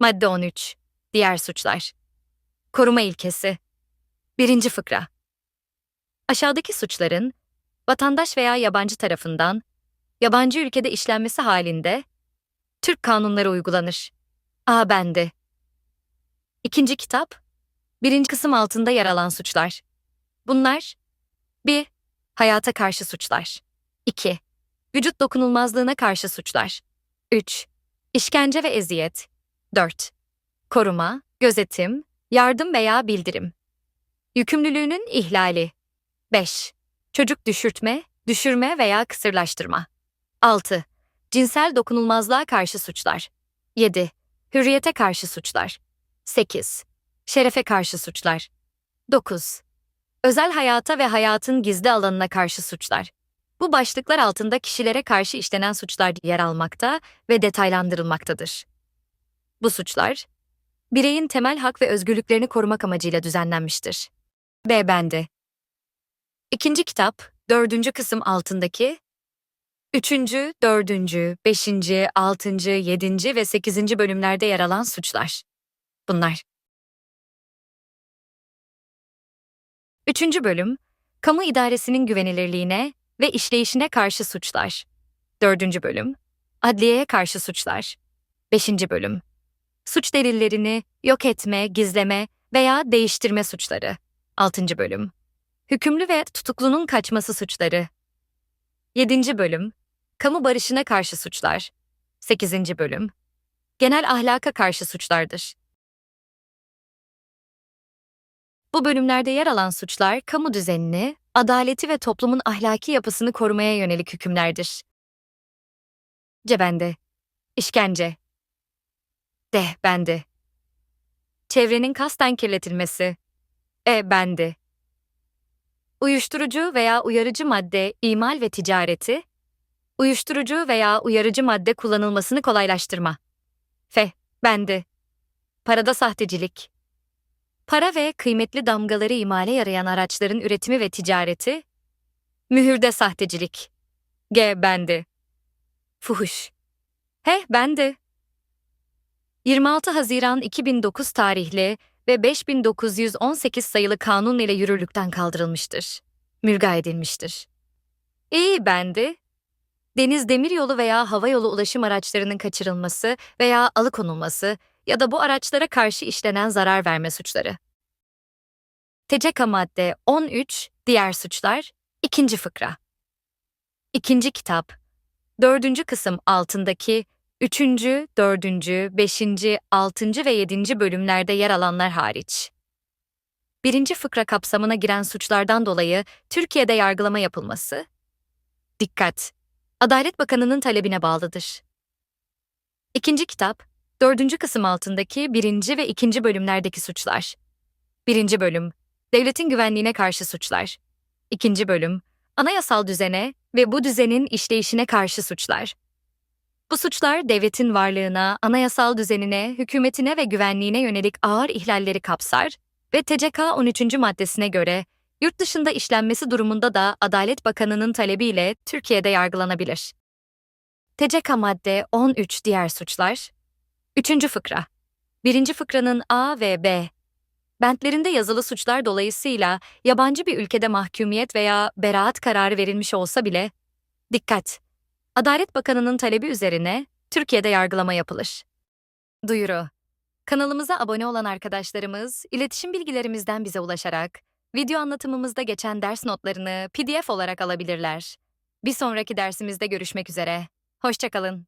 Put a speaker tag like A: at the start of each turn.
A: Madde 13. Diğer suçlar. Koruma ilkesi. Birinci fıkra. Aşağıdaki suçların vatandaş veya yabancı tarafından yabancı ülkede işlenmesi halinde Türk kanunları uygulanır. A bende. İkinci kitap, birinci kısım altında yer alan suçlar. Bunlar 1. Hayata karşı suçlar. 2. Vücut dokunulmazlığına karşı suçlar. 3. İşkence ve eziyet. 4. Koruma, gözetim, yardım veya bildirim. Yükümlülüğünün ihlali. 5. Çocuk düşürtme, düşürme veya kısırlaştırma. 6. Cinsel dokunulmazlığa karşı suçlar. 7. Hürriyete karşı suçlar. 8. Şerefe karşı suçlar. 9. Özel hayata ve hayatın gizli alanına karşı suçlar. Bu başlıklar altında kişilere karşı işlenen suçlar yer almakta ve detaylandırılmaktadır. Bu suçlar, bireyin temel hak ve özgürlüklerini korumak amacıyla düzenlenmiştir. B. Bende. İkinci kitap, dördüncü kısım altındaki, üçüncü, dördüncü, beşinci, altıncı, yedinci ve sekizinci bölümlerde yer alan suçlar. Bunlar. Üçüncü bölüm, kamu idaresinin güvenilirliğine ve işleyişine karşı suçlar. Dördüncü bölüm, adliyeye karşı suçlar. Beşinci bölüm, suç delillerini yok etme, gizleme veya değiştirme suçları. Altıncı bölüm, hükümlü ve tutuklunun kaçması suçları. Yedinci bölüm, kamu barışına karşı suçlar. Sekizinci bölüm, genel ahlaka karşı suçlardır. Bu bölümlerde yer alan suçlar, kamu düzenini, adaleti ve toplumun ahlaki yapısını korumaya yönelik hükümlerdir. Cebende. İşkence. De, bende. Çevrenin kasten kirletilmesi. E, bende. Uyuşturucu veya uyarıcı madde imal ve ticareti. Uyuşturucu veya uyarıcı madde kullanılmasını kolaylaştırma. F, bende. Parada sahtecilik. Para ve kıymetli damgaları imale yarayan araçların üretimi ve ticareti. Mühürde sahtecilik. G. Bendi. Fuhuş. He, bendi. 26 Haziran 2009 tarihli ve 5918 sayılı kanun ile yürürlükten kaldırılmıştır. Mülga edilmiştir. İyi bendi. Deniz demiryolu veya havayolu ulaşım araçlarının kaçırılması veya alıkonulması ya da bu araçlara karşı işlenen zarar verme suçları. TCK madde 13 diğer suçlar ikinci fıkra. İkinci kitap dördüncü kısım altındaki üçüncü, dördüncü, beşinci, altıncı ve yedinci bölümlerde yer alanlar hariç. Birinci fıkra kapsamına giren suçlardan dolayı Türkiye'de yargılama yapılması. Dikkat! Adalet Bakanı'nın talebine bağlıdır. İkinci kitap, dördüncü kısım altındaki birinci ve ikinci bölümlerdeki suçlar. Birinci bölüm, devletin güvenliğine karşı suçlar. İkinci bölüm, anayasal düzene ve bu düzenin işleyişine karşı suçlar. Bu suçlar devletin varlığına, anayasal düzenine, hükümetine ve güvenliğine yönelik ağır ihlalleri kapsar ve TCK 13. maddesine göre yurt dışında işlenmesi durumunda da Adalet Bakanı'nın talebiyle Türkiye'de yargılanabilir. TCK madde 13 diğer suçlar. 3. fıkra. 1. fıkranın A ve B bentlerinde yazılı suçlar dolayısıyla yabancı bir ülkede mahkumiyet veya beraat kararı verilmiş olsa bile dikkat! Adalet Bakanı'nın talebi üzerine Türkiye'de yargılama yapılır. Duyuru Kanalımıza abone olan arkadaşlarımız iletişim bilgilerimizden bize ulaşarak video anlatımımızda geçen ders notlarını PDF olarak alabilirler. Bir sonraki dersimizde görüşmek üzere. Hoşçakalın.